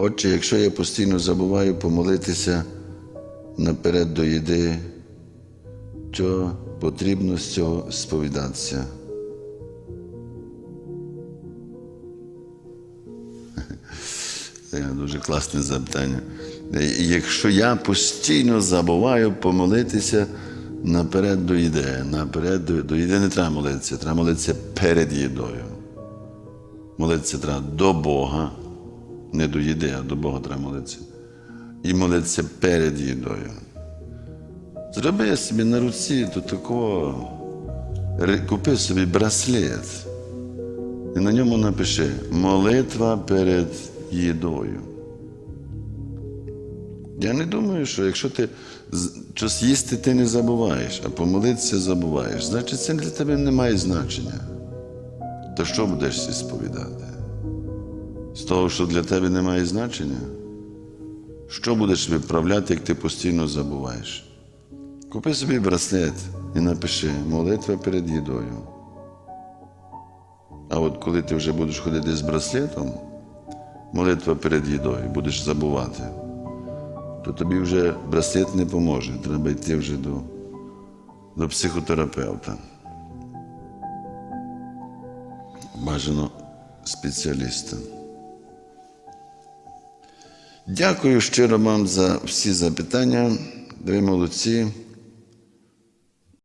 Отче, якщо я постійно забуваю помолитися наперед до їди, то потрібно з цього сповідатися. Це дуже класне запитання. Якщо я постійно забуваю помолитися наперед до їди, наперед до, до їди не треба молитися, треба молитися перед їдою. Молитися треба до Бога, не до їди, а до Бога треба молитися. І молитися перед їдою. Зроби собі на руці до такого, купи собі браслет. І на ньому напиши молитва перед їдою. Я не думаю, що якщо ти щось їсти ти не забуваєш, а помолитися забуваєш, значить це для тебе не має значення. То що будеш сповідати? З того, що для тебе не має значення? Що будеш виправляти, як ти постійно забуваєш? Купи собі браслет і напиши молитва перед їдою. А от коли ти вже будеш ходити з браслетом, молитва перед їдою, будеш забувати, то тобі вже браслет не поможе. Треба йти вже до, до психотерапевта. Бажано спеціаліста. Дякую щиро вам за всі запитання. Ви молодці.